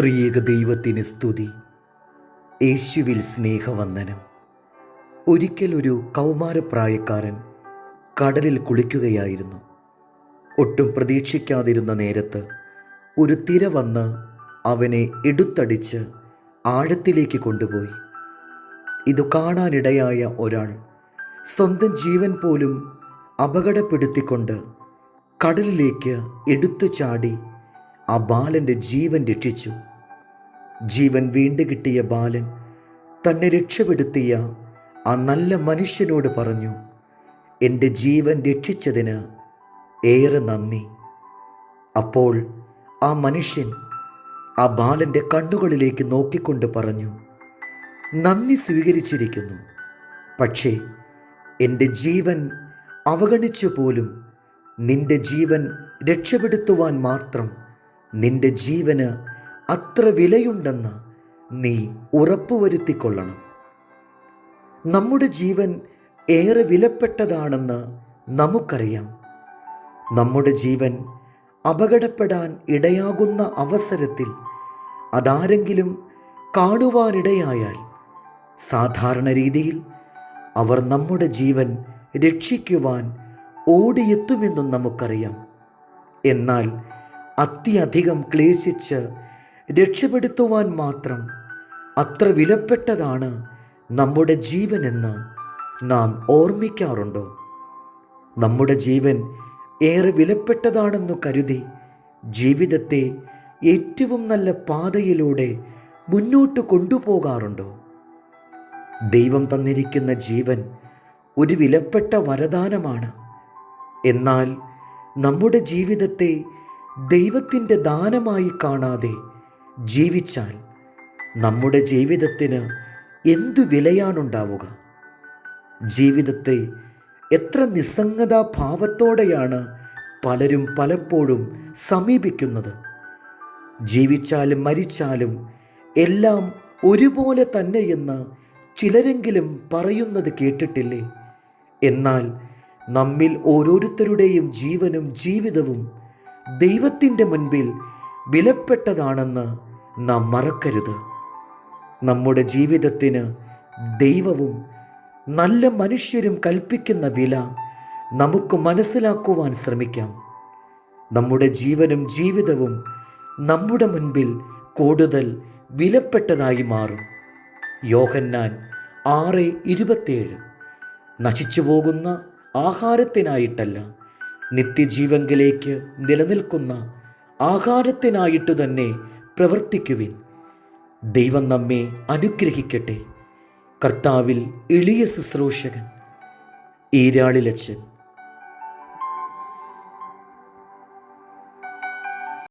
ത്രിയേക ദൈവത്തിന് സ്തുതി. യേശുവിൽ സ്നേഹവന്ദനം. ഒരിക്കൽ ഒരു കൗമാരപ്രായക്കാരൻ കടലിൽ കുളിക്കുകയായിരുന്നു. ഒട്ടും പ്രതീക്ഷിക്കാതിരുന്ന നേരത്ത് ഒരു തിര വന്ന് അവനെ എടുത്തടിച്ച് ആഴത്തിലേക്ക് കൊണ്ടുപോയി. ഇത് കാണാനിടയായ ഒരാൾ സ്വന്തം ജീവൻ പോലും അപകടപ്പെടുത്തിക്കൊണ്ട് കടലിലേക്ക് എടുത്തു ചാടി ആ ബാലന്റെ ജീവൻ രക്ഷിച്ചു. ജീവൻ വീണ്ടു കിട്ടിയ ബാലൻ തന്നെ രക്ഷപ്പെടുത്തിയ ആ നല്ല മനുഷ്യനോട് പറഞ്ഞു എന്റെ ജീവൻ രക്ഷിച്ചതിന് ഏറെ നന്ദി. അപ്പോൾ ആ മനുഷ്യൻ ആ ബാലന്റെ കണ്ണുകളിലേക്ക് നോക്കിക്കൊണ്ട് പറഞ്ഞു നന്ദി സ്വീകരിച്ചിരിക്കുന്നു. പക്ഷേ എന്റെ ജീവൻ അവഗണിച്ചു പോലും നിന്റെ ജീവൻ രക്ഷപ്പെടുത്തുവാൻ മാത്രം നിന്റെ ജീവന് അത്ര വിലയുണ്ടെന്ന് നീ ഉറപ്പുവരുത്തിക്കൊള്ളണം. നമ്മുടെ ജീവൻ ഏറെ വിലപ്പെട്ടതാണെന്ന് നമുക്കറിയാം. നമ്മുടെ ജീവൻ അപകടപ്പെടാൻ ഇടയാകുന്ന അവസരത്തിൽ അതാരെങ്കിലും കാണുവാനിടയായാൽ സാധാരണ രീതിയിൽ അവർ നമ്മുടെ ജീവൻ രക്ഷിക്കുവാൻ ഓടിയെത്തുമെന്നും നമുക്കറിയാം. എന്നാൽ അത്യധികം ക്ലേശിച്ച് രക്ഷപ്പെടുത്തുവാൻ മാത്രം അത്ര വിലപ്പെട്ടതാണ് നമ്മുടെ ജീവനെന്ന് നാം ഓർമ്മിക്കാറുണ്ടോ? നമ്മുടെ ജീവൻ ഏറെ വിലപ്പെട്ടതാണെന്നു കരുതി ജീവിതത്തെ ഏറ്റവും നല്ല പാതയിലൂടെ മുന്നോട്ട് കൊണ്ടുപോകാറുണ്ടോ? ദൈവം തന്നിരിക്കുന്ന ജീവൻ ഒരു വിലപ്പെട്ട വരദാനമാണ്. എന്നാൽ നമ്മുടെ ജീവിതത്തെ ദൈവത്തിന്റെ ദാനമായി കാണാതെ ജീവിച്ചാൽ നമ്മുടെ ജീവിതത്തിന് എന്തു വിലയാണുണ്ടാവുക? ജീവിതത്തെ എത്ര നിസ്സംഗതാ ഭാവത്തോടെയാണ് പലരും പലപ്പോഴും സമീപിക്കുന്നത്. ജീവിച്ചാലും മരിച്ചാലും എല്ലാം ഒരുപോലെ തന്നെയെന്ന് ചിലരെങ്കിലും പറയുന്നത് കേട്ടിട്ടില്ലേ? എന്നാൽ നമ്മിൽ ഓരോരുത്തരുടെയും ജീവനും ജീവിതവും ദൈവത്തിന്റെ മുൻപിൽ വിലപ്പെട്ടതാണെന്ന് നാം മറക്കരുത്. നമ്മുടെ ജീവിതത്തിന് ദൈവവും നല്ല മനുഷ്യരും കൽപ്പിക്കുന്ന വില നമുക്ക് മനസ്സിലാക്കുവാൻ ശ്രമിക്കാം. നമ്മുടെ ജീവനും ജീവിതവും നമ്മുടെ മുൻപിൽ കൂടുതൽ വിലപ്പെട്ടതായി മാറും. യോഹന്നാൻ ആറ് ഇരുപത്തേഴ് നശിച്ചു പോകുന്ന ആഹാരത്തിനായിട്ടല്ല നിത്യജീവങ്കിലേക്ക് നിലനിൽക്കുന്ന ആഹാരത്തിനായിട്ടു തന്നെ പ്രവർത്തിക്കുവിൻ. ദൈവം നമ്മെ അനുഗ്രഹിക്കട്ടെ. കർത്താവിൽ എളിയ ശുശ്രൂഷകൻ ഈരാളിലച്ചൻ